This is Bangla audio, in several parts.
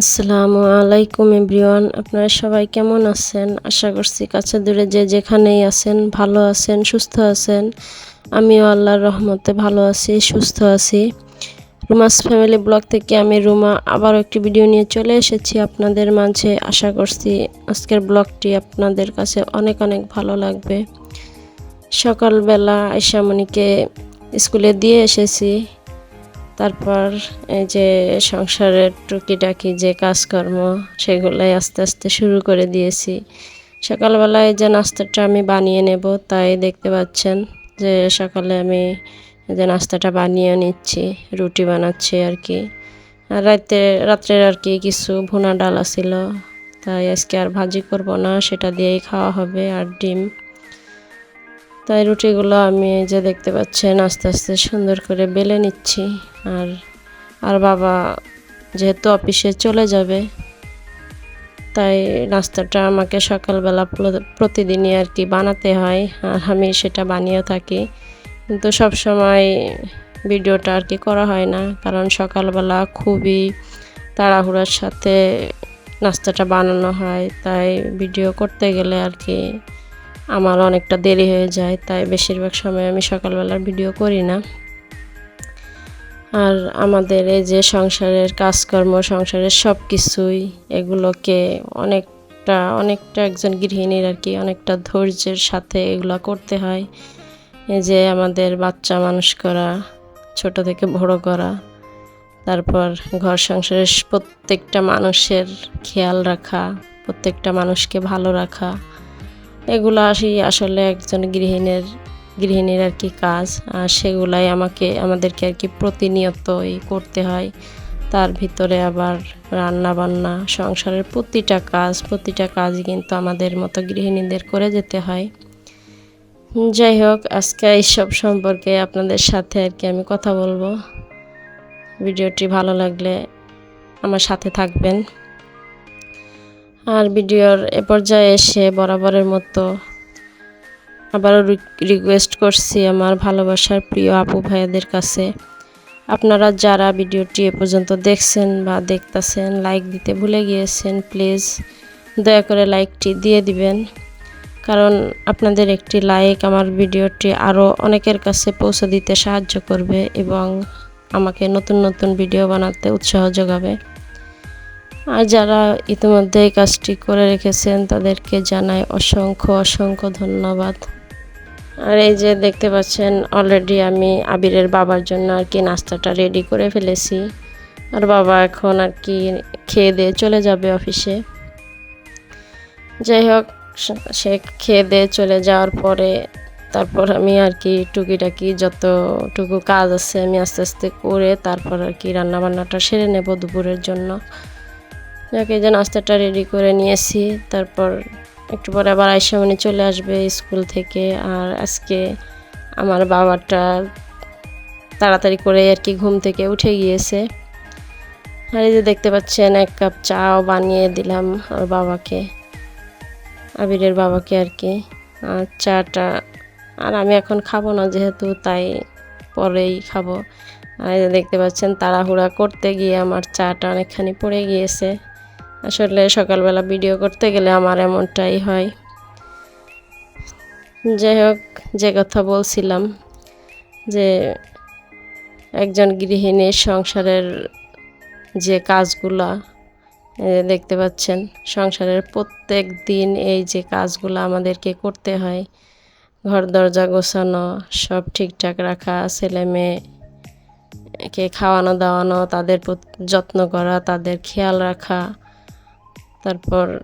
আসসালামু আলাইকুম এভরিওয়ান, আপনারা সবাই কেমন আছেন? আশা করছি কাছে দূরে যে যেখানেই আছেন, ভালো আছেন, সুস্থ আছেন। আমিও আল্লাহর রহমতে ভালো আছি, সুস্থ আছি। রুমাস ফ্যামিলি ব্লগ থেকে আমি রুমা আবারও একটি ভিডিও নিয়ে চলে এসেছি আপনাদের মাঝে। আশা করছি আজকের ব্লগটি আপনাদের কাছে অনেক অনেক ভালো লাগবে। সকালবেলা আয়সামণিকে স্কুলে দিয়ে এসেছি। তারপর এই যে সংসারের টুকিটাকি যে কাজকর্ম, সেগুলাই আস্তে আস্তে শুরু করে দিয়েছি। সকালবেলায় যে নাস্তাটা আমি বানিয়ে নেব, তাই দেখতে পাচ্ছেন যে সকালে আমি যে নাস্তাটা বানিয়ে নিচ্ছি, রুটি বানাচ্ছি আর কি। আর রাতে, রাত্রের আর কি কিছু ভুনা ডাল ছিল তাই আজকে আর ভাজি করব না, সেটা দিয়েই খাওয়া হবে আর ডিম। তাই রুটিগুলো আমি এই যে দেখতে পাচ্ছেন আস্তে আস্তে সুন্দর করে বেলে নিচ্ছি। আর আর বাবা যেহেতু অফিসে চলে যাবে, তাই নাস্তাটা আমাকে সকালবেলা প্রতিদিনই আর কি বানাতে হয়, আর আমি সেটা বানিয়ে থাকি। কিন্তু সব সময় ভিডিওটা আর কি করা হয় না, কারণ সকালবেলা খুবই তাড়াহুড়ার সাথে নাস্তাটা বানানো হয়, তাই ভিডিও করতে গেলে আর কি আমার অনেকটা দেরি হয়ে যায়, তাই বেশিরভাগ সময় আমি সকালবেলার ভিডিও করি না। আর আমাদের এই যে সংসারের কাজকর্ম, সংসারের সব কিছুই এগুলোকে অনেকটা অনেকটা একজন গৃহিণীর আর কি, অনেকটা ধৈর্যের সাথে এগুলো করতে হয়। এই যে আমাদের বাচ্চা মানুষ করা, ছোট থেকে বড় করা, তারপর ঘর সংসারের প্রত্যেকটা মানুষের খেয়াল রাখা, প্রত্যেকটা মানুষকে ভালো রাখা এগুলো আসি আসলে একজন গৃহিণীর গৃহিণীর আর কি কাজ, আর সেগুলাই আমাকে, আমাদেরকে আর কি প্রতিনিয়তই করতে হয়। তার ভিতরে আবার রান্না বান্না সংসারের প্রতিটা কাজ প্রতিটা কাজ কিন্তু আমাদের মতো গৃহিণীদের করে যেতে হয়। যাই হোক, আজকে এইসব সম্পর্কে আপনাদের সাথে আর কি আমি কথা বলব। ভিডিওটি ভালো লাগলে আমার সাথে থাকবেন। আর ভিডিওর এ পর্যায়ে এসে বরাবরের মতো আবারও রিকোয়েস্ট করছি আমার ভালোবাসার প্রিয় আপু ভাইয়াদের কাছে। আপনারা যারা ভিডিওটি এ পর্যন্ত দেখছেন বা দেখতেছেন লাইক দিতে ভুলে গিয়েছেন প্লিজ দয়া করে লাইকটি দিয়ে দিবেন। কারণ আপনাদের একটি লাইক আমার ভিডিওটি আরও অনেকের কাছে পৌঁছে দিতে সাহায্য করবে এবং আমাকে নতুন নতুন ভিডিও বানাতে উৎসাহ যোগাবে। আর যারা ইতিমধ্যে এই কাজটি করে রেখেছেন, তাদেরকে জানাই অসংখ্য অসংখ্য ধন্যবাদ। আর এই যে দেখতে পাচ্ছেন অলরেডি আমি আবিরের বাবার জন্য আর কি নাস্তাটা রেডি করে ফেলেছি। আর বাবা এখন আর কি খেয়ে দিয়ে চলে যাবে অফিসে। যাই হোক, সে খেয়ে দিয়ে চলে যাওয়ার পরে তারপর আমি আর কি টুকিটাকি যতটুকু কাজ আছে আমি আস্তে আস্তে করে তারপর আর কি রান্নাবান্নাটা সেরে নেব দুপুরের জন্য। যাকে যে নাস্তাটা রেডি করে নিয়েছি। তারপর একটু পরে আবার আইসামনি চলে আসবে স্কুল থেকে। আর আজকে আমার বাবাটা তাড়াতাড়ি করে আর কি ঘুম থেকে উঠে গিয়েছে। আর এই যে দেখতে পাচ্ছেন, এক কাপ চাও বানিয়ে দিলাম আর বাবাকে, আবিরের বাবাকে আর কি। আর চাটা, আর আমি এখন খাব না যেহেতু, তাই পরেই খাব। আর দেখতে পাচ্ছেন, তাড়াহুড়া করতে গিয়ে আমার চাটা অনেকখানি পড়ে গিয়েছে। আসলে সকালবেলা ভিডিও করতে গেলে আমার এমনটাই হয়। যাই হোক, যে কথা বলছিলাম, যে একজন গৃহিণীর সংসারের যে কাজগুলা দেখতে পাচ্ছেন, সংসারের প্রত্যেক দিন এই যে কাজগুলো আমাদেরকে করতে হয়, ঘর দরজা গোছানো, সব ঠিকঠাক রাখা, ছেলে মেয়েকে খাওয়ানো দাওয়ানো, তাদের যত্ন করা, তাদের খেয়াল রাখা তারপর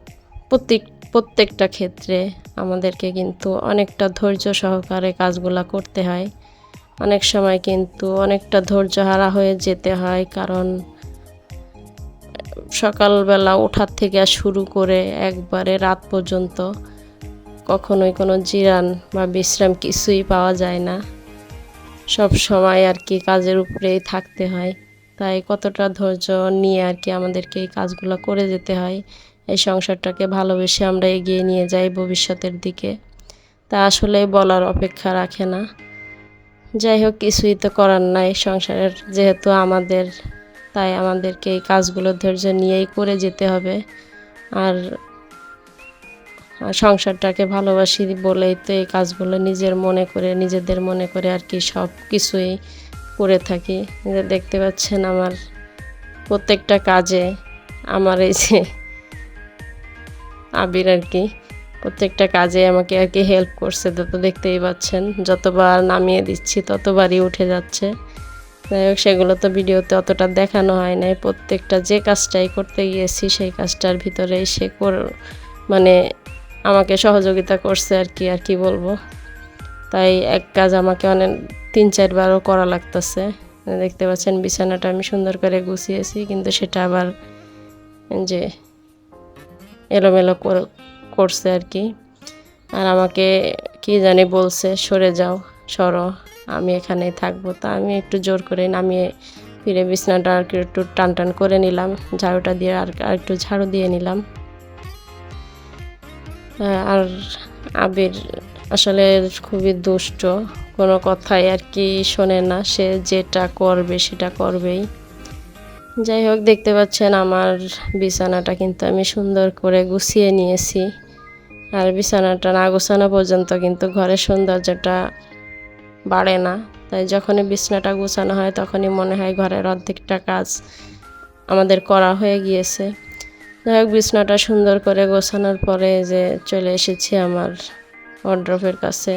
প্রত্যেক, প্রত্যেকটা ক্ষেত্রে আমাদেরকে কিন্তু অনেকটা ধৈর্য সহকারে কাজগুলো করতে হয়। অনেক সময় কিন্তু অনেকটা ধৈর্য হারা হয়ে যেতে হয় কারণ, সকালবেলা ওঠার থেকে শুরু করে একবারে রাত পর্যন্ত কখনোই কোনো জিরান বা বিশ্রাম কিছুই পাওয়া যায় না। সব সময় আর কি কাজের উপরেই থাকতে হয়। তাই কতটা ধৈর্য নিয়ে আর কি আমাদেরকে এই কাজগুলো করে যেতে হয়, এই সংসারটাকে ভালোবেসে আমরা এগিয়ে নিয়ে যাই ভবিষ্যতের দিকে। তা আসলে বলার অপেক্ষা রাখে না। যাই হোক, কিছুই তো করার নাই। সংসারের যেহেতু আমাদের, তাই আমাদেরকে এই কাজগুলো ধৈর্য নিয়েই করে যেতে হবে। আর সংসারটাকে ভালোবাসি বলেই তো এই কাজগুলো নিজের মনে করে, নিজেদের মনে করে আর কি সব কিছুই করে থাকি। যে দেখতে পাচ্ছেন আমার প্রত্যেকটা কাজে আমার এই যে আবির আর কি, প্রত্যেকটা কাজে আমাকে আর কি হেল্প করছে, তো তো দেখতেই পাচ্ছেন। যতবার নামিয়ে দিচ্ছি, ততবারই উঠে যাচ্ছে। যাই হোক, সেগুলো তো ভিডিওতে অতটা দেখানো হয় নাই। প্রত্যেকটা যে কাজটাই করতে গিয়েছি, সেই কাজটার ভিতরেই সে মানে আমাকে সহযোগিতা করছে আর কি আর কি বলব? তাই এক কাজ আমাকে অনেক তিন চারবারও করা লাগতেছে। দেখতে পাচ্ছেন বিছানাটা আমি সুন্দর করে গুছিয়েছি, কিন্তু সেটা আবার যে এলোমেলো করে- করছে আর কি। আর আমাকে কি জানি বলছে, সরে যাও, সরো, আমি এখানেই থাকব। তা আমি একটু জোর করে নামিয়ে ফিরে বিছানাটা আর একটু টান টান করে নিলাম, ঝাড়ুটা দিয়ে আর আর একটু ঝাড়ু দিয়ে নিলাম। আর আবির আসলে খুবই দুষ্ট। কোনো কথাই আর কি শোনে না, সে যেটা করবে সেটা করবেই। যাই হোক, দেখতে পাচ্ছেন আমার বিছানাটা কিন্তু আমি সুন্দর করে গুছিয়ে নিয়েছি। আর বিছানাটা না গোছানো পর্যন্ত কিন্তু ঘরের সৌন্দর্যটা বাড়ে না। তাই যখনই বিছানাটা গোছানো হয়, তখনই মনে হয় ঘরের অর্ধেকটা কাজ আমাদের করা হয়ে গিয়েছে। যাই হোক, বিছানাটা সুন্দর করে গোছানোর পরে যে চলে এসেছি আমার ওয়ার্ড্রপের কাছে।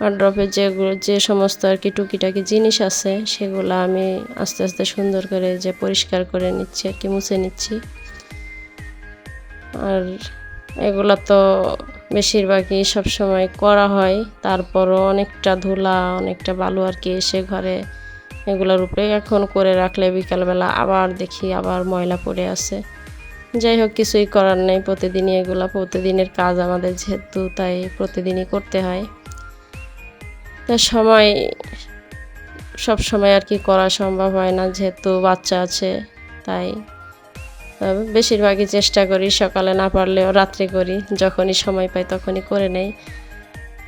ওয়ার্ড্রপে যেগুলো যে সমস্ত আর কি টুকিটাকি জিনিস আছে, সেগুলো আমি আস্তে আস্তে সুন্দর করে যে পরিষ্কার করে নিচ্ছি আর কি, মুছে নিচ্ছি। আর এগুলো তো বেশিরভাগই সবসময় করা হয়। তারপরও অনেকটা ধুলা, অনেকটা বালু আর কি এসে ঘরে এগুলোর উপরে এখন করে রাখলে বিকালবেলা আবার দেখি আবার ময়লা পড়ে আছে। যাই হোক, কিছুই করার নেই। প্রতিদিনই এগুলো, প্রতিদিনের কাজ আমাদের যেহেতু, তাই প্রতিদিনই করতে হয়। তা সময়, সব সময় আর কি করা সম্ভব হয় না, যেহেতু বাচ্চা আছে, তাই। বেশিরভাগই চেষ্টা করি, সকালে না পারলেও রাত্রে করি, যখনই সময় পাই তখনই করে নেই।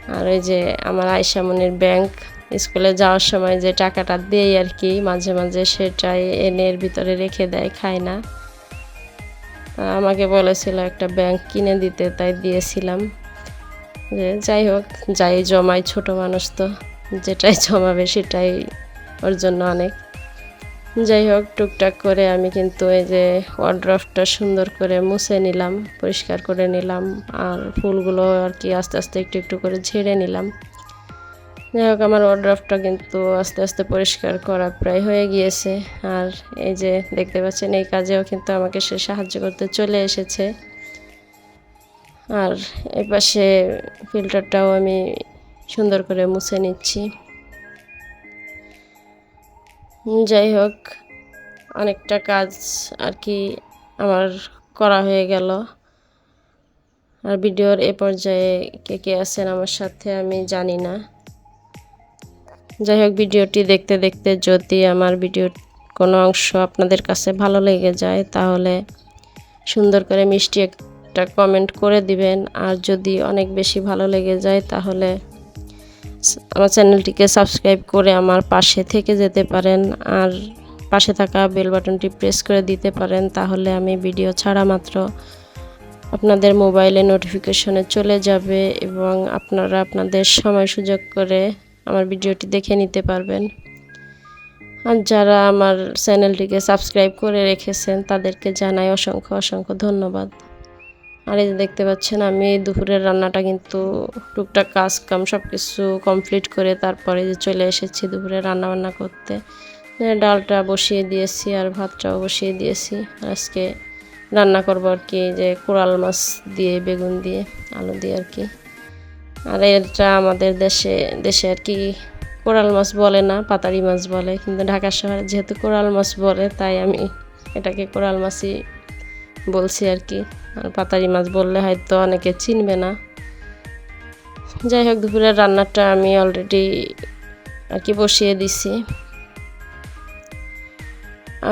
আর ওই যে আমার আয়সামনির ব্যাংক, স্কুলে যাওয়ার সময় যে টাকাটা দেই আর কি, মাঝে মাঝে সেটাই এনে এর ভিতরে রেখে দেয়, খায় না। আমাকে বলেছিল একটা ব্যাংক কিনে দিতে, তাই দিয়েছিলাম। যে যাই হোক, যাই জমাই, ছোট মানুষ তো, যেটাই জমাবে সেটাই ওর জন্য অনেক। যাই হোক, টুকটাক করে আমি কিন্তু এই যে ওয়ার্ড্রফটা সুন্দর করে মুছে নিলাম, পরিষ্কার করে নিলাম, আর ফুলগুলো আর কি আস্তে আস্তে একটু একটু করে ঝেড়ে নিলাম। যাই হোক, আমার ওয়ার্ড্রফটা কিন্তু আস্তে আস্তে পরিষ্কার করা প্রায় হয়ে গিয়েছে। আর এই যে দেখতে পাচ্ছেন, এই কাজেও কিন্তু আমাকে সে সাহায্য করতে চলে এসেছে। আর এই পাশে ফিল্টারটাও আমি সুন্দর করে মুছে নিচ্ছি। যাই হোক, অনেকটা কাজ আর কি আমার করা হয়ে গেল। আর ভিডিওর এ পর্যায়ে কে কে আছেন আমার সাথে আমি জানি না। যাই হোক, ভিডিওটি দেখতে দেখতে যদি আমার ভিডিওর কোনো অংশ আপনাদের কাছে ভালো লেগে যায়, তাহলে সুন্দর করে মিষ্টি একটা কমেন্ট করে দিবেন। আর যদি অনেক বেশি ভালো লেগে যায়, তাহলে আমার চ্যানেলটিকে সাবস্ক্রাইব করে আমার পাশে থেকে যেতে পারেন। আর পাশে থাকা বেল বাটনটি প্রেস করে দিতে পারেন, তাহলে আমি ভিডিও ছাড়া মাত্র আপনাদের মোবাইলে নোটিফিকেশনে চলে যাবে এবং আপনারা আপনাদের সময় সুযোগ করে আমার ভিডিওটি দেখে নিতে পারবেন। আর যারা আমার চ্যানেলটিকে সাবস্ক্রাইব করে রেখেছেন, তাদেরকে জানাই অসংখ্য অসংখ্য ধন্যবাদ। আর এই যে দেখতে পাচ্ছেন, আমি দুপুরের রান্নাটা কিন্তু টুকটাক কাজ কাম সব কিছু কমপ্লিট করে তারপরে যে চলে এসেছি দুপুরে রান্না বান্না করতে ডালটা বসিয়ে দিয়েছি আর ভাতটাও বসিয়ে দিয়েছি। আজকে রান্না করব আর কি যে কোরাল মাছ দিয়ে, বেগুন দিয়ে, আলু দিয়ে আর কি। আর এটা আমাদের দেশে দেশে আর কি কোরাল মাছ বলে না, পাতারি মাছ বলে, কিন্তু ঢাকা শহরে যেহেতু কোরাল মাছ বলে, তাই আমি এটাকে কোরাল মাছই বলছি আর কি। আর পাতারি মাছ বললে হয়তো অনেকে চিনবে না। যাই হোক, দুপুরের রান্নাটা আমি অলরেডি আর কি বসিয়ে দিছি।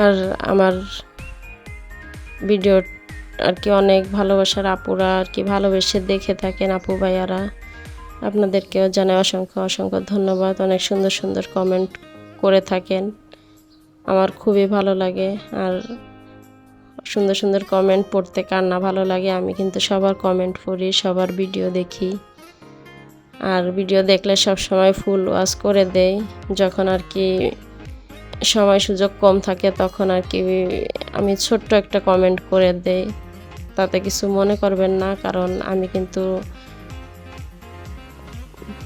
আর আমার ভিডিও আর কি অনেক ভালোবাসার আপুরা আর কি ভালোবেসে দেখে থাকেন আপু ভাইয়ারা। আপনাদেরকেও জানাই অসংখ্য অসংখ্য ধন্যবাদ। অনেক সুন্দর সুন্দর কমেন্ট করে থাকেন। আমার খুবই ভালো লাগে আর সুন্দর সুন্দর কমেন্ট পড়তে কার না ভালো লাগে, আমি কিন্তু সবার কমেন্ট পড়ি, সবার ভিডিও দেখি। আর ভিডিও দেখলে সব সময় ফুল ওয়াশ করে দেই। যখন আর কি সময় সুযোগ কম থাকে, তখন আর কি আমি ছোট্ট একটা কমেন্ট করে দেই। তাতে কিছু মনে করবেন না, কারণ আমি কিন্তু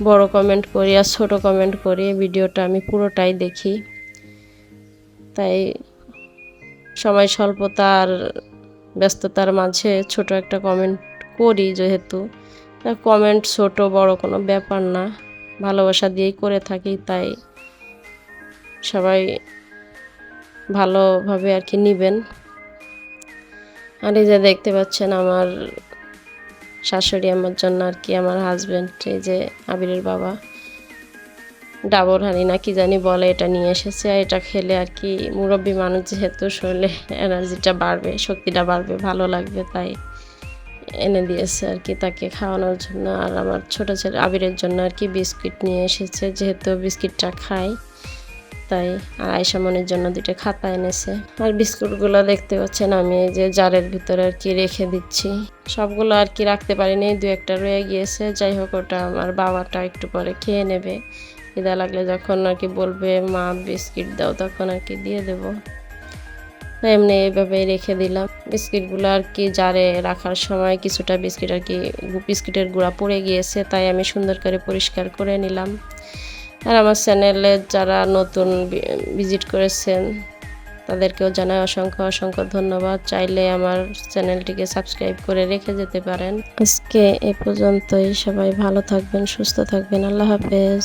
বড় কমেন্ট করি আর ছোট কমেন্ট করি ভিডিওটা আমি পুরোটাই দেখি। তাই সময় স্বল্পতার ব্যস্ততার মাঝে ছোট একটা কমেন্ট করি যেহেতু। কমেন্ট ছোট, বড় কোনো ব্যাপার না। ভালোবাসা দিয়েই করে থাকি, তাই সবাই ভালোভাবে আর কি নিবেন। আর এই যে দেখতে পাচ্ছেন আমার শাশুড়ি আমার জন্য আর কি, আমার হাজব্যান্ড এই যে আবিরের বাবা। ডাবর হানি না কি জানি বলে, এটা নিয়ে এসেছে আর এটা খেলে আর কি মুরব্বী মানুষ যেহেতু শরীরে এনার্জিটা বাড়বে, শক্তিটা বাড়বে, ভালো লাগবে, তাই এনে দিয়েছে আর কি তাকে খাওয়ানোর জন্য। আর আমার ছোটো ছেলে আবিরের জন্য আর কি বিস্কিট নিয়ে এসেছে, যেহেতু বিস্কিটটা খাই তাই আর আয়সা মনের জন্য দুটো খাতা এনেছে। আর বিস্কুটগুলো দেখতে পাচ্ছেন আমি, এই যে জারের ভিতরে আর কি রেখে দিচ্ছি। সবগুলো আর কি রাখতে পারিনি, দু একটা রয়ে গিয়েছে। যাই হোক, ওটা আমার বাবাটা একটু পরে খেয়ে নেবে। খিদা লাগলে যখন আর কি বলবে, মা, বিস্কিট দাও, তখন আর কি দিয়ে দেবো। এমনি এইভাবে রেখে দিলাম। বিস্কিটগুলো আর কি জারে রাখার সময় কিছুটা বিস্কিট আর কি, বিস্কিটের গুঁড়া পড়ে গিয়েছে, তাই আমি সুন্দর করে পরিষ্কার করে নিলাম। আর আমার চ্যানেলে যারা নতুন ভিজিট করেছেন, তাদেরকেও জানাই অসংখ্য অসংখ্য ধন্যবাদ। চাইলে আমার চ্যানেলটিকে সাবস্ক্রাইব করে রেখে যেতে পারেন। আজকে এ পর্যন্তই। সবাই ভালো থাকবেন, সুস্থ থাকবেন। আল্লাহ হাফেজ।